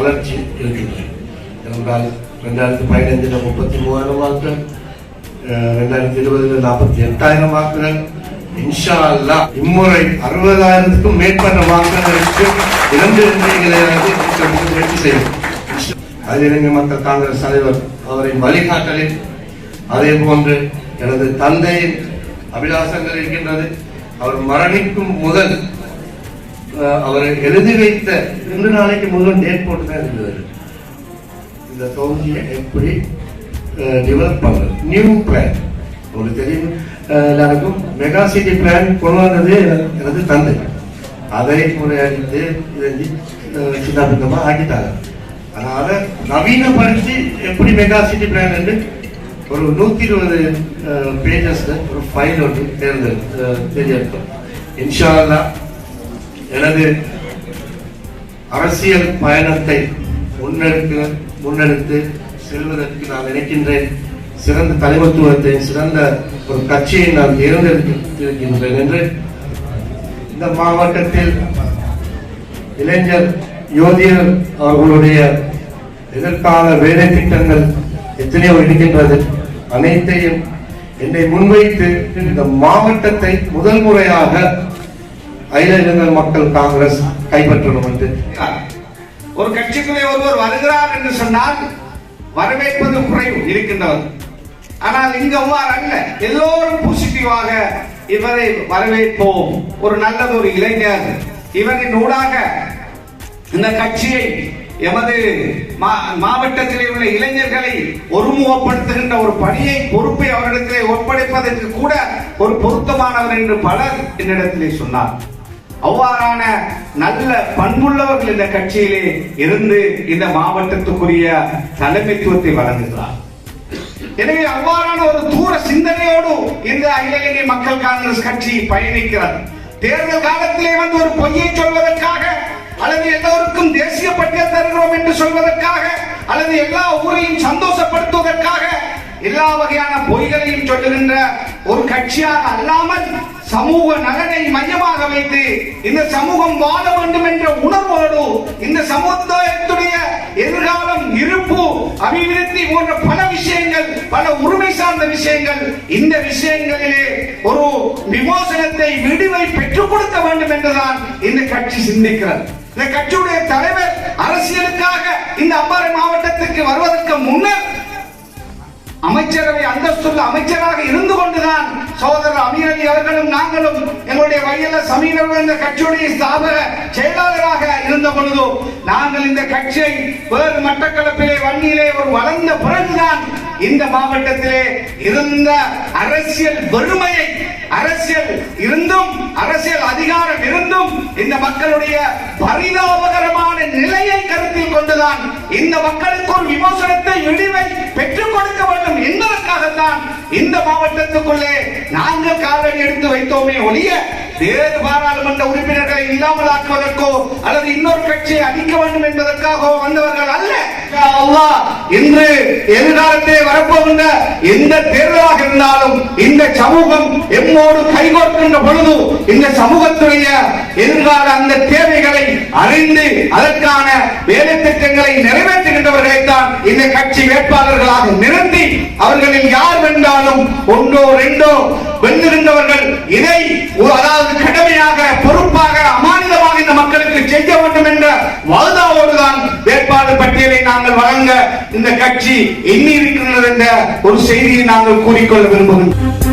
வளர்ச்சி இருக்கின்றது. என்றால் ரெண்டாயிரத்தி பதினைஞ்சில் முப்பத்தி மூவாயிரம் வாக்குகள் ரெண்டாயிரத்தி இருபதில் நாற்பத்தி எட்டாயிரம் வாக்குகள். இன்ஷா அல்லாஹ் இம்முறை அறுபதாயிரத்துக்கும் மேற்பட்ட வாக்குகளுக்கு இரண்டு முயற்சி வெற்றி செய்யும் அதிலிருந்து மக்கள் காங்கிரஸ் தலைவர் அவரின் வழிகாட்டலில் அதே போன்று எனது தந்தையின் அபிலாசங்கள் இருக்கின்றது. அவர் மரணிக்கும் முதல் அவர் எழுதி வைத்த ரெண்டு நாளைக்கு முதல் டேட் போட்டு தான் இருந்தது. இந்த தொகுதியை எப்படி டெவலப் பண்றது? நியூ பிளான் உங்களுக்கு தெரியும் எல்லாருக்கும் மெகா சிட்டி பிளான் கொண்டு வந்தது எனது- தந்தை. அதை முறையடித்து இதை சின்ன ஆக்கிட்டாங்க அதனால நவீனப்படுத்தி எப்படி மெகா சிட்டி பிளான் என்று ஒரு நூற்றி இருபது பேஜஸில் ஒரு ஃபைல் ஒன்று தேர்ந்தெடுத்து அஹ், தெரியும் இன்ஷா எனது அரசியல் பயணத்தை முன்னெடுக்க முன்னெடுத்து செல்வதற்கு நான் நினைக்கின்றேன். சிறந்த தலைமத்துவத்தை சிறந்த ஒரு கட்சியை நான் தேர்ந்தெடுத்திருக்கின்றேன் என்று இந்த மாவட்டத்தில் இளைஞர் யோதியர் அவர்களுடைய எதிர்கால வேலை திட்டங்கள் எத்தனையோ இருக்கின்றது. அனைத்தையும் என்னை முன்வைத்து இந்த மாவட்டத்தை முதல் முறையாக அகில இளைஞர் மக்கள் காங்கிரஸ் கைப்பற்றணும் என்று. ஒரு கட்சிக்குள்ளே ஒருவர் வருகிறார் என்று சொன்னால் வரவேற்பது குறைவு இருக்கின்றவர் ஆனால் இங்க அவ்வாறு அல்ல. எல்லோரும் பாசிட்டிவாக இவரை வரவேற்போம். ஒரு நல்லது ஒரு இளைஞர். இவரின் ஊடாக இந்த கட்சியை எமது மா- மாவட்டத்திலே உள்ள இளைஞர்களை ஒருமுகப்படுத்துகின்ற ஒரு பணியை பொறுப்பை அவரிடத்திலே ஒப்படைப்பதற்கு கூட ஒரு பொருத்தமானவர் என்று பலர் என்னிடத்திலே சொன்னார். அவ்வாறான நல்ல பண்புள்ளவர்கள் இந்த கட்சியிலே இருந்து இந்த மாவட்டத்துக்குரிய தலைமைத்துவத்தை வழங்குகிறார். எனவே அவ்வாறான ஒரு தூர சிந்தனையோடு இந்த அகில இலங்கை மக்கள் காங்கிரஸ் கட்சி பயணிக்கிறது. தேர்தல் காலத்திலே வந்து ஒரு பொய்யை சொல்வதற்காக அல்லது எல்லோருக்கும் தேசிய பட்டியல் தருகிறோம் என்று சொல்வதற்காக அல்லது எல்லா ஊரையும் சந்தோஷப்படுத்துவதற்காக எல்லா வகையான பொய்களையும் சொல்லுகின்ற ஒரு கட்சியாக அல்லாமல் சமூக நலனை மையமாக வைத்து இந்த சமூகம் வாழ வேண்டும் என்ற உணர்வோடு இந்த சமுதாயத்துடைய எதிர்காலம் இருப்பு அபிவிருத்தி போன்ற பல விஷயங்கள் பல உரிமை சார்ந்த விஷயங்கள் இந்த விஷயங்களிலே ஒரு விமோசனத்தை விடுவை பெற்றுக் கொடுக்க வேண்டும் என்றுதான் இந்த கட்சி சிந்திக்கிறது. இந்த கட்சியுடைய தலைவர் அரசியலுக்காக இந்த அம்பாறை மாவட்டத்தில் அமைச்சரவை அந்தஸ்துள்ள அமைச்சராக இருந்து கொண்டுதான் சகோதரர் அமீர் அலி அவர்களும் நாங்களும் எங்களுடைய வயல சமீனர்கள் இந்த கட்சியுடைய ஸ்தாபக செயலாளராக இருந்த பொழுது நாங்கள் இந்த கட்சியை வேறு மட்டக்களப்பிலே வன்னியிலே ஒரு வளர்ந்த பிறகுதான் இந்த மாவட்டத்திலே இருந்த அரசியல் வறுமையை அரசியல் இருந்தும் அரசியல் அதிகாரம் இருந்தும் இந்த மக்களுடைய பரிதாபகரமான நிலையை கருத்தில் கொண்டுதான் இந்த மக்களுக்கு ஒரு விமோசனத்தை இழிவை பெற்றுக் கொடுக்க வேண்டும் என்பதற்காகத்தான் இந்த மாவட்டத்துக்குள்ளே நாங்கள் காலடி எடுத்து வைத்தோமே ஒழிய வேறு பாராளுமன்ற உறுப்பினர்களை இல்லாமல் ஆக்குவதற்கோ அல்லது இன்னொரு கட்சியை அழிக்க வேண்டும் என்பதற்காகவோ வந்தவர்கள் அல்ல. இன்று எதிர்காலத்திலே வரப்போகின்ற எந்த தேர்தலாக இருந்தாலும் இந்த சமூகம் எம்மோடு கைகோர்க்கின்ற பொழுது இந்த சமூகத்துடைய எதிர்கால அந்த தேவைகளை அறிந்து அதற்கான வேலை திட்டங்களை நிறைவேற்றுகின்றவர்களைத்தான் இந்த கட்சி வேட்பாளர்களாக நிறுத்தி அவர்களில் யார் வென்றாலும் ஒன்றோ ரெண்டோ வென்றிருந்தவர்கள் இதை ஒரு- அதாவது கடமையாக பொறுப்பாக அமானிதமாக இந்த மக்களுக்கு செய்ய வேண்டும் என்ற வாதாவோடு தான் வேட்பாளர் பட்டியலை நாங்கள் வழங்க இந்த கட்சி எண்ணி இருக்கின்றது என்ற ஒரு செய்தியை நாங்கள் கூறிக்கொள்ள விரும்புகின்றோம்.